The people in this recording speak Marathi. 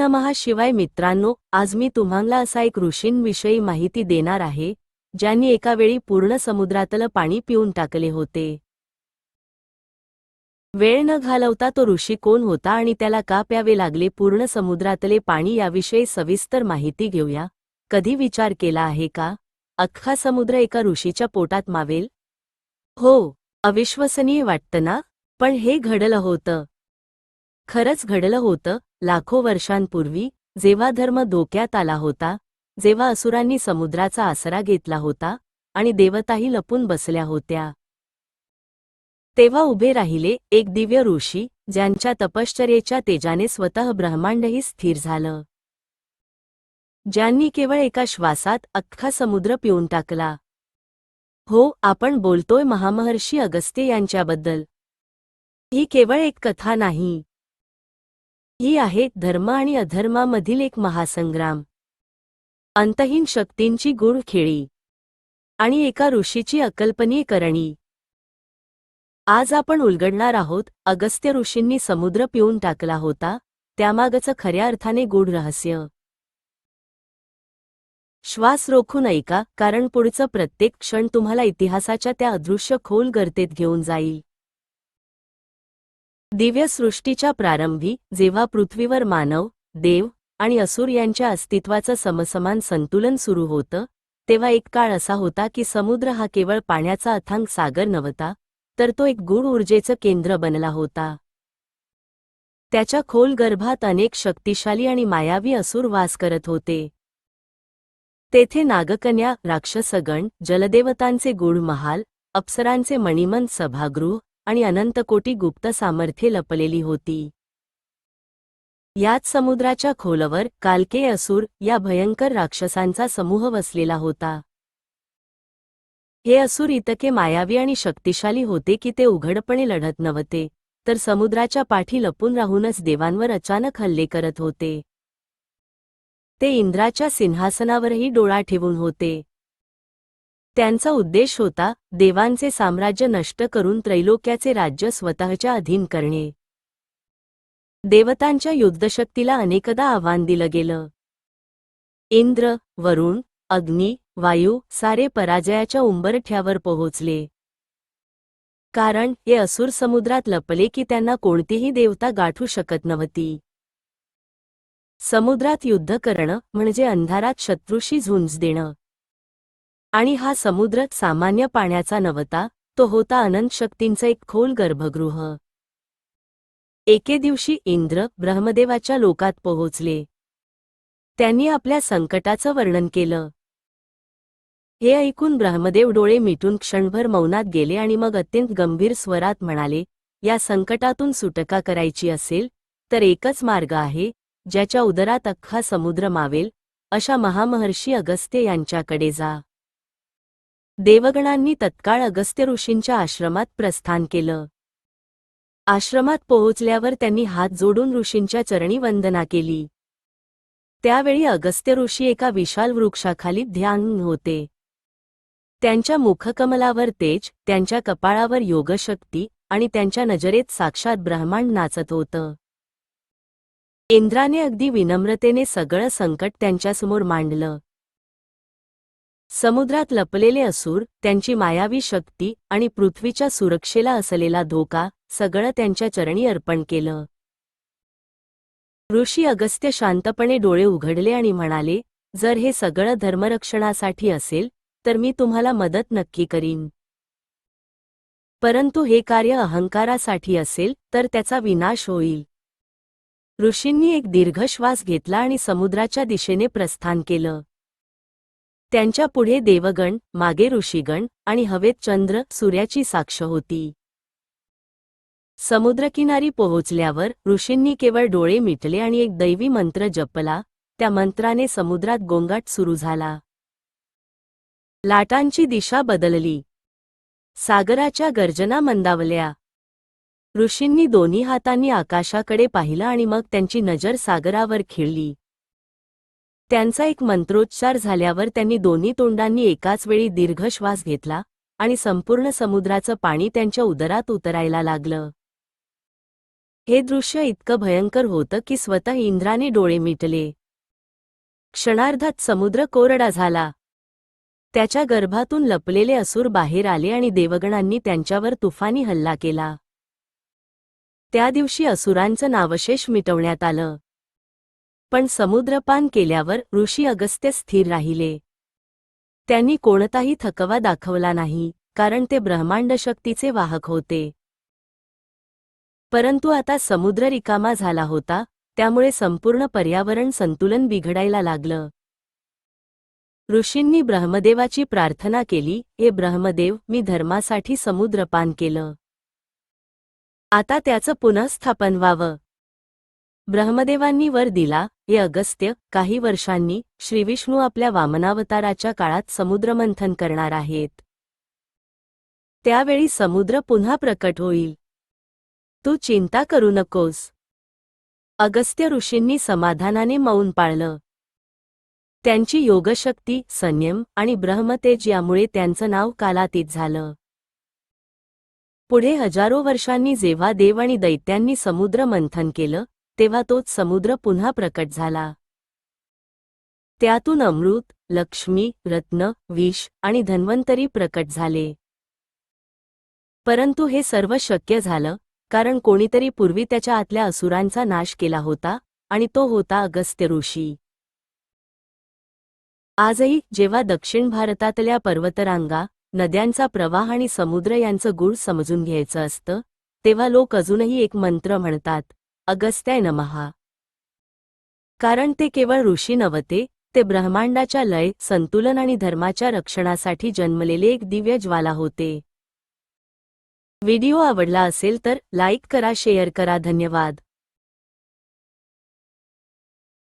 नमहा शिवाय मित्रांनो आज मी तुम्हाला असा एक ऋषींविषयी माहिती देणार आहे ज्यांनी एकावेळी पूर्ण समुद्रातलं पाणी पिऊन टाकले होते. वेळ न घालवता तो ऋषी कोण होता आणि त्याला का प्यावे लागले? पूर्ण समुद्रातले पाणी याविषयी सविस्तर माहिती घेऊया. कधी विचार केला आहे का? अख्खा समुद्र एका ऋषीच्या पोटात मावेल? हो अविश्वसनीय वाटतं ना? पण हे घडलं होतं. खरंच घडलं होतं लाखो वर्षांपूर्वी जेव्हा धर्म धोक्यात आला होता जेव्हा असुरांनी समुद्राचा आसरा घेतला होता आणि देवताही लपून बसल्या होत्या. तेव्हा उभे राहिले एक दिव्य ऋषी ज्यांच्या तपश्चर्येच्या तेजाने स्वतः ब्रह्मांडही स्थिर झालं. ज्यांनी केवळ एका श्वासात अख्खा समुद्र पिऊन टाकला. हो आपण बोलतोय महामहर्षी अगस्त्य यांच्याबद्दल. ही केवळ एक कथा नाही. ही आहे धर्म आणि अधर्मामधील एक महासंग्राम. अंतहीन शक्तींची गुढ खेळी आणि एका ऋषीची अकल्पनीय करणी. आज आपण उलगडणार आहोत अगस्त्य ऋषींनी समुद्र पिऊन टाकला होता त्यामागचं खऱ्या अर्थाने गूढ रहस्य. श्वास रोखून ऐका कारण पुढचं प्रत्येक क्षण तुम्हाला इतिहासाच्या त्या अदृश्य खोल गर्तेत घेऊन जाईल. दिव्य सृष्टीच्या प्रारंभी जेव्हा पृथ्वीवर मानव देव आणि असुर यांच्या अस्तित्वाचं समसमान संतुलन सुरू होतं तेव्हा एक काळ असा होता की समुद्र हा केवळ पाण्याचा अथांग सागर नव्हता तर तो एक गूढ ऊर्जेचं केंद्र बनला होता. त्याच्या खोल गर्भात अनेक शक्तिशाली आणि मायावी असुर वास करत होते. तेथे नागकन्या राक्षसगण जलदेवतांचे गूढ महाल अप्सरांचे मणिमन सभागृह आणि अनंतकोटी गुप्त सामर्थ्ये लपलेली होती. याच समुद्राच्या खोलवर कालके असुर या भयंकर राक्षसांचा समूह वसलेला होता. हे असुर इतके मायावी आणि शक्तिशाली होते की ते उघडपणे लढत नव्हते तर समुद्राच्या पाठी लपून राहूनच देवांवर अचानक हल्ले करत होते. ते इंद्राच्या सिंहासनावरही डोळा ठेवून होते. त्यांचा उद्देश होता देवांचे साम्राज्य नष्ट करून त्रैलोक्याचे राज्य स्वतःच्या अधीन करणे. देवतांच्या युद्धशक्तीला अनेकदा आव्हान दिलं गेलं. इंद्र वरुण अग्नी वायू सारे पराजयाच्या उंबरठ्यावर पोहोचले. कारण हे असुर समुद्रात लपले की त्यांना कोणतीही देवता गाठू शकत नव्हती. समुद्रात युद्ध करणं म्हणजे अंधारात शत्रूशी झुंज देणं. आणि हा समुद्र सामान्य पाण्याचा नव्हता तो होता अनंत शक्तींचं एक खोल गर्भगृह. एके दिवशी इंद्र ब्रह्मदेवाच्या लोकात पोहोचले. त्यांनी आपल्या संकटाचं वर्णन केलं. हे ऐकून ब्रह्मदेव डोळे मिटून क्षणभर मौनात गेले आणि मग अत्यंत गंभीर स्वरात म्हणाले या संकटातून सुटका करायची असेल तर एकच मार्ग आहे ज्याच्या उदरात अख्खा समुद्र मावेल अशा महामहर्षी अगस्त्य यांच्याकडे जा. देवगणांनी तत्काळ अगस्त्य ऋषींच्या आश्रमात प्रस्थान केलं. आश्रमात पोहोचल्यावर त्यांनी हात जोडून ऋषींच्या चरणी वंदना केली. त्यावेळी अगस्त्य ऋषी एका विशाल वृक्षाखाली ध्यान होते. त्यांच्या मुखकमलावर तेज त्यांच्या कपाळावर योगशक्ती आणि त्यांच्या नजरेत साक्षात ब्रह्मांड नाचत होतं. इंद्राने अगदी विनम्रतेने सगळं संकट त्यांच्यासमोर मांडलं. समुद्रात लपलेले असूर त्यांची मायावी शक्ती आणि पृथ्वीच्या सुरक्षेला असलेला धोका सगळं त्यांच्या चरणी अर्पण केलं. ऋषी अगस्त्य शांतपणे डोळे उघडले आणि म्हणाले जर हे सगळं धर्मरक्षणासाठी असेल तर मी तुम्हाला मदत नक्की करीन. परंतु हे कार्य अहंकारासाठी असेल तर त्याचा विनाश होईल. ऋषींनी एक दीर्घ श्वास घेतला आणि समुद्राच्या दिशेने प्रस्थान केलं. त्यांच्या पुढे देवगण मागे ऋषीगण आणि हवेत चंद्र सूर्याची साक्ष होती. समुद्रकिनारी पोहोचल्यावर ऋषींनी केवळ डोळे मिटले आणि एक दैवी मंत्र जपला त्या मंत्राने समुद्रात गोंगाट सुरू झाला. लाटांची दिशा बदलली. सागराच्या गर्जना मंदावल्या. ऋषींनी दोन्ही हातांनी आकाशाकडे पाहिलं आणि मग त्यांची नजर सागरावर खिळली. त्यांचा एक मंत्रोच्चार झाल्यावर त्यांनी दोन्ही तोंडांनी एकाच वेळी दीर्घ श्वास घेतला आणि संपूर्ण समुद्राचं पाणी त्यांच्या उदरात उतरायला लागलं. हे दृश्य इतकं भयंकर होतं की स्वतः इंद्राने डोळे मिटले. क्षणार्धात समुद्र कोरडा झाला. त्याच्या गर्भातून लपलेले असुर बाहेर आले आणि देवगणांनी त्यांच्यावर तुफानी हल्ला केला. त्या दिवशी असुरांचं नावशेष मिटवण्यात आलं. पण समुद्रपान केल्यावर ऋषी अगस्त्य स्थिर राहिले. त्यांनी कोणताही थकवा दाखवला नाही कारण ते ब्रह्मांड शक्तीचे वाहक होते. परंतु आता समुद्र रिकामा झाला होता त्यामुळे संपूर्ण पर्यावरण संतुलन बिघडायला लागलं. ऋषींनी ब्रह्मदेवाची प्रार्थना केली हे ब्रह्मदेव मी धर्मासाठी समुद्रपान केलं. आता त्याचं पुनःस्थापन व्हावं. ब्रह्मदेवांनी वर दिला हे अगस्त्य काही वर्षांनी श्रीविष्णू आपल्या वामनावताराच्या काळात समुद्रमंथन करणार आहेत. त्यावेळी समुद्र पुन्हा प्रकट होईल. तू चिंता करू नकोस. अगस्त्य ऋषींनी समाधानाने मौन पाळलं. त्यांची योगशक्ती संयम आणि ब्रह्मतेज यामुळे त्यांचं नाव कालातीत झालं. पुढे हजारो वर्षांनी जेव्हा देव आणि दैत्यांनी समुद्र मंथन केलं तेव्हा तोच समुद्र पुन्हा प्रकट झाला. त्यातून अमृत लक्ष्मी रत्न विष आणि धन्वंतरी प्रकट झाले. परंतु हे सर्व शक्य झालं कारण कोणीतरी पूर्वी त्याच्या आतल्या असुरांचा नाश केला होता आणि तो होता अगस्त्य ऋषी. आजही जेव्हा दक्षिण भारतातल्या पर्वतरांगा नद्यांचा प्रवाह आणि समुद्र यांचं गूढ समजून घ्यायचं असतं तेव्हा लोक अजूनही एक मंत्र म्हणतात अगस्त्याय नमहा. कारण ते केवळ ऋषी नव्हते ते ब्रह्मांडाच्या लय संतुलन आणि धर्माच्या रक्षणासाठी जन्मलेले एक दिव्य ज्वाला होते. व्हिडिओ आवडला असेल तर लाईक करा शेअर करा धन्यवाद.